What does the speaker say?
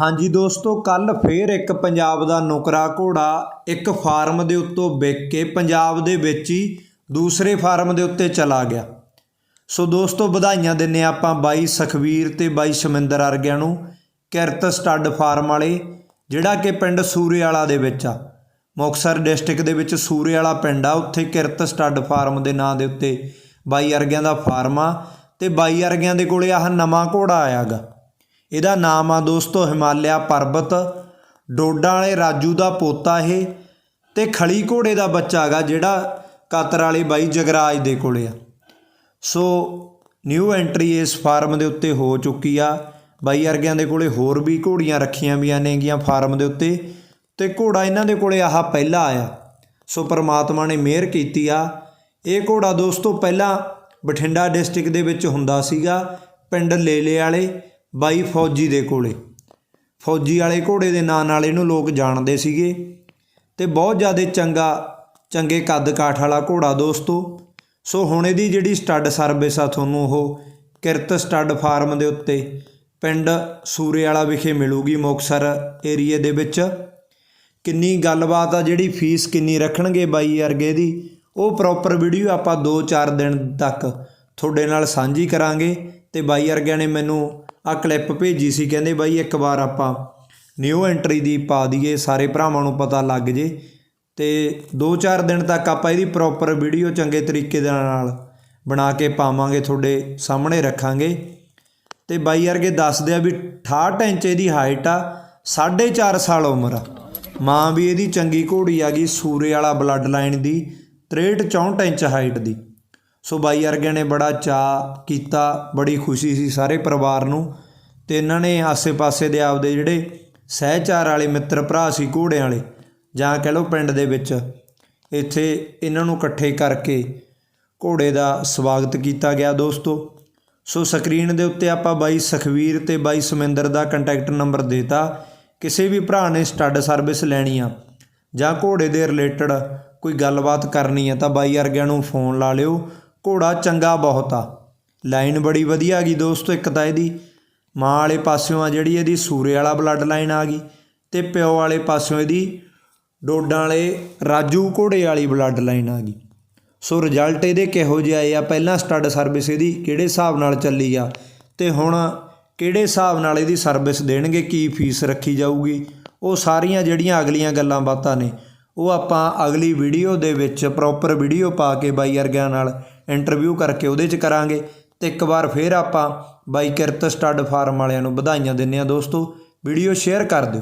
ਹਾਂਜੀ ਦੋਸਤੋ ਕੱਲ ਫੇਰ ਇੱਕ ਪੰਜਾਬ ਦਾ ਨੁਕਰਾ ਘੋੜਾ ਇੱਕ ਫਾਰਮ ਦੇ ਉੱਤੋਂ ਵਿਕ ਕੇ ਪੰਜਾਬ ਦੇ ਵਿੱਚ ਹੀ ਦੂਸਰੇ ਫਾਰਮ ਦੇ ਉੱਤੇ ਚਲਾ ਗਿਆ। ਸੋ ਦੋਸਤੋ, ਵਧਾਈਆਂ ਦਿੰਨੇ ਹਾਂ ਆਪਾਂ ਬਾਈ ਸਖਵੀਰ ਤੇ ਬਾਈ ਸ਼ਮਿੰਦਰ ਅਰਗਿਆਂ ਨੂੰ ਕਿਰਤ ਸਟੱਡ ਫਾਰਮ ਵਾਲੇ, ਜਿਹੜਾ ਕਿ ਪਿੰਡ ਸੂਰੇ ਦੇ ਵਿੱਚ ਆ। ਮੁਕਤਸਰ ਡਿਸਟ੍ਰਿਕਟ ਦੇ ਵਿੱਚ ਸੂਰੇ ਪਿੰਡ ਆ, ਉੱਥੇ ਕਿਰਤ ਸਟੱਡ ਫਾਰਮ ਦੇ ਨਾਂ ਦੇ ਉੱਤੇ ਬਾਈ ਅਰਗਿਆਂ ਦਾ ਫਾਰਮ ਆ ਤੇ ਬਾਈ ਅਰਗਿਆਂ ਦੇ ਕੋਲੇ ਆਹ ਨਵਾਂ ਘੋੜਾ ਆਇਆਗਾ। ਇਹਦਾ ਨਾਮ ਆ ਦੋਸਤੋ ਹਿਮਾਲਿਆ ਪਰਬਤ। ਡੋਡਾ ਵਾਲੇ ਰਾਜੂ ਦਾ ਪੋਤਾ ਇਹ ਤੇ ਖਲੀ ਘੋੜੇ ਦਾ ਬੱਚਾ ਹੈਗਾ ਜਿਹੜਾ ਕਤਰ ਵਾਲੇ ਬਾਈ ਜਗਰਾਜ ਦੇ ਕੋਲੇ ਆ। ਸੋ ਨਿਊ ਐਂਟਰੀ ਇਸ ਫਾਰਮ ਦੇ ਉੱਤੇ ਹੋ ਚੁੱਕੀ ਆ। ਬਾਈ ਅਰਗਿਆਂ ਦੇ ਕੋਲੇ ਹੋਰ ਵੀ ਘੋੜੀਆਂ ਰੱਖੀਆਂ ਵੀਆਂ ਨੇਗੀਆਂ ਫਾਰਮ ਦੇ ਉੱਤੇ ਤੇ ਘੋੜਾ ਇਹਨਾਂ ਦੇ ਕੋਲੇ ਆਹ ਪਹਿਲਾ ਆਇਆ। ਸੋ ਪ੍ਰਮਾਤਮਾ ਨੇ ਮਿਹਰ ਕੀਤੀ ਆ। ਇਹ ਘੋੜਾ ਦੋਸਤੋ ਪਹਿਲਾਂ ਬਠਿੰਡਾ ਡਿਸਟ੍ਰਿਕਟ ਦੇ ਵਿੱਚ ਹੁੰਦਾ ਸੀਗਾ, ਪਿੰਡ ਲੇਲੇ ਵਾਲੇ। ਬਾਈ ਫੌਜੀ ਦੇ ਕੋਲੇ। ਫੌਜੀ ਵਾਲੇ ਘੋੜੇ ਦੇ ਨਾਂ ਨਾਲ ਇਹਨੂੰ ਲੋਕ ਜਾਣਦੇ ਸੀਗੇ ਤੇ ਬਹੁਤ ਜ਼ਿਆਦਾ ਚੰਗਾ, ਚੰਗੇ ਕੱਦ ਕਾਠ ਵਾਲਾ ਘੋੜਾ ਦੋਸਤੋ। ਸੋ ਹੁਣ ਇਹਦੀ ਜਿਹੜੀ ਸਟੱਡ ਸਰਵਿਸ ਆ ਤੁਹਾਨੂੰ ਉਹ ਕਿਰਤ ਸਟੱਡ ਫਾਰਮ ਦੇ ਉੱਤੇ ਪਿੰਡ ਸੂਰੇ ਵਾਲਾ ਵਿਖੇ ਮਿਲੂਗੀ ਮੁਕਤਸਰ ਏਰੀਏ ਦੇ ਵਿੱਚ। ਕਿੰਨੀ ਗੱਲਬਾਤ ਆ, ਜਿਹੜੀ ਫੀਸ ਕਿੰਨੀ ਰੱਖਣਗੇ ਬਾਈ ਵਰਗੇ ਦੀ, ਉਹ ਪ੍ਰੋਪਰ ਵੀਡੀਓ ਆਪਾਂ 2-4 ਦਿਨ ਤੱਕ ਤੁਹਾਡੇ ਨਾਲ ਸਾਂਝੀ ਕਰਾਂਗੇ ਤੇ ਬਾਈ ਵਰਗਿਆਂ ਨੇ ਮੈਨੂੰ ਆ ਕਲਿੱਪ ਭੇਜੀ ਸੀ, ਕਹਿੰਦੇ ਬਾਈ ਇੱਕ ਵਾਰ ਆਪਾਂ ਨਿਊ ਐਂਟਰੀ ਦੀ ਪਾ ਦਈਏ, ਸਾਰੇ ਭਰਾਵਾਂ ਨੂੰ ਪਤਾ ਲੱਗ ਜੇ। ਤੇ 2-4 ਦਿਨ ਤੱਕ ਆਪਾਂ ਇਹਦੀ ਪ੍ਰੋਪਰ ਵੀਡੀਓ ਚੰਗੇ ਤਰੀਕੇ ਦੇ ਨਾਲ ਬਣਾ ਕੇ ਪਾਵਾਂਗੇ, ਤੁਹਾਡੇ ਸਾਹਮਣੇ ਰੱਖਾਂਗੇ। ਤੇ ਬਾਈ ਵਰਗੇ ਦੱਸਦੇ ਆ ਵੀ 68 ਇੰਚ ਇਹਦੀ ਹਾਈਟ ਆ 4.5 ਸਾਲ ਉਮਰ ਆ। ਮਾਂ ਵੀ ਇਹਦੀ ਚੰਗੀ ਘੋੜੀ ਆ ਗਈ, ਸੂਰੇ ਵਾਲਾ ਬਲੱਡ ਲਾਈਨ ਦੀ 63 64 ਇੰਚ ਹਾਈਟ ਦੀ। ਸੋ ਬਾਈ ਅਰਗਿਆਂ ਨੇ ਬੜਾ ਚਾਅ ਕੀਤਾ, ਬੜੀ ਖੁਸ਼ੀ ਸੀ ਸਾਰੇ ਪਰਿਵਾਰ ਨੂੰ ਤੇ ਇਹਨਾਂ ਨੇ ਆਸੇ-ਪਾਸੇ ਦੇ ਆਪਦੇ ਜਿਹੜੇ ਸਹਿਚਾਰ ਵਾਲੇ ਮਿੱਤਰ ਭਰਾ ਸੀ ਘੋੜਿਆਂ ਵਾਲੇ, ਜਾਂ ਕਹਿ ਲਓ ਪਿੰਡ ਦੇ ਵਿੱਚ, ਇੱਥੇ ਇਹਨਾਂ ਨੂੰ ਇਕੱਠੇ ਕਰਕੇ ਘੋੜੇ ਦਾ ਸਵਾਗਤ ਕੀਤਾ ਗਿਆ ਦੋਸਤੋ। ਸੋ ਸਕਰੀਨ ਦੇ ਉੱਤੇ ਆਪਾਂ ਬਾਈ ਸਖਵੀਰ ਤੇ ਬਾਈ ਸੁਮਿੰਦਰ ਦਾ ਕੰਟੈਕਟ ਨੰਬਰ ਦੇਤਾ। ਕਿਸੇ ਵੀ ਭਰਾ ਨੇ ਸਟੱਡ ਸਰਵਿਸ ਲੈਣੀ ਆ ਜਾਂ ਘੋੜੇ ਦੇ ਰਿਲੇਟਡ ਕੋਈ ਗੱਲਬਾਤ ਕਰਨੀ ਆ ਤਾਂ ਬਾਈ ਅਰਗਿਆਂ ਨੂੰ ਫੋਨ ਲਾ ਲਿਓ। ਘੋੜਾ ਚੰਗਾ ਬਹੁਤ ਆ। ਲਾਈਨ ਬੜੀ ਵਧੀਆ ਗਈ ਦੋਸਤੋ ਇੱਕ ਤਾਂ ਇਹਦੀ। ਮਾਂ ਵਾਲੇ ਪਾਸਿਓਂ ਆ ਜਿਹੜੀ ਇਹਦੀ ਸੂਰੇ ਵਾਲਾ ਬਲੱਡ ਲਾਈਨ ਆ ਗਈ ਤੇ ਪਿਓ ਵਾਲੇ ਪਾਸਿਓਂ ਇਹਦੀ ਡੋਡਾਂ ਵਾਲੇ ਰਾਜੂ ਘੋੜੇ ਵਾਲੀ ਬਲੱਡ ਲਾਈਨ ਆ ਗਈ। ਸੋ ਰਿਜ਼ਲਟ ਇਹਦੇ ਕਿਹੋ ਜਿਹੇ ਆਏ ਆ? ਪਹਿਲਾਂ ਸਟੱਡ ਸਰਵਿਸ ਇਹਦੀ ਕਿਹੜੇ ਹਿਸਾਬ ਨਾਲ ਚੱਲੀ ਆ ਤੇ ਹੁਣ ਕਿਹੜੇ ਹਿਸਾਬ ਨਾਲ ਇਹਦੀ ਸਰਵਿਸ ਦੇਣਗੇ, ਕੀ ਫੀਸ ਰੱਖੀ ਜਾਊਗੀ? ਉਹ ਸਾਰੀਆਂ ਜਿਹੜੀਆਂ ਅਗਲੀਆਂ ਗੱਲਾਂ ਬਾਤਾਂ ਨੇ, ਉਹ ਆਪਾਂ ਅਗਲੀ ਵੀਡੀਓ ਦੇ ਵਿੱਚ ਪ੍ਰੋਪਰ ਵੀਡੀਓ ਪਾ ਕੇ ਬਾਈ ਅਰਗਿਆਂ ਨਾਲ ਇੰਟਰਵਿਊ ਕਰਕੇ ਉਹਦੇ 'ਚ ਕਰਾਂਗੇ ਤੇ ਇੱਕ ਵਾਰ ਫੇਰ ਆਪਾਂ ਬਾਈ ਕਿਰਤ ਸਟੱਡ ਫਾਰਮ ਵਾਲਿਆਂ ਨੂੰ ਵਧਾਈਆਂ ਦਿੰਨੇ ਆ ਦੋਸਤੋ। ਵੀਡੀਓ ਸ਼ੇਅਰ ਕਰ ਦਿਓ।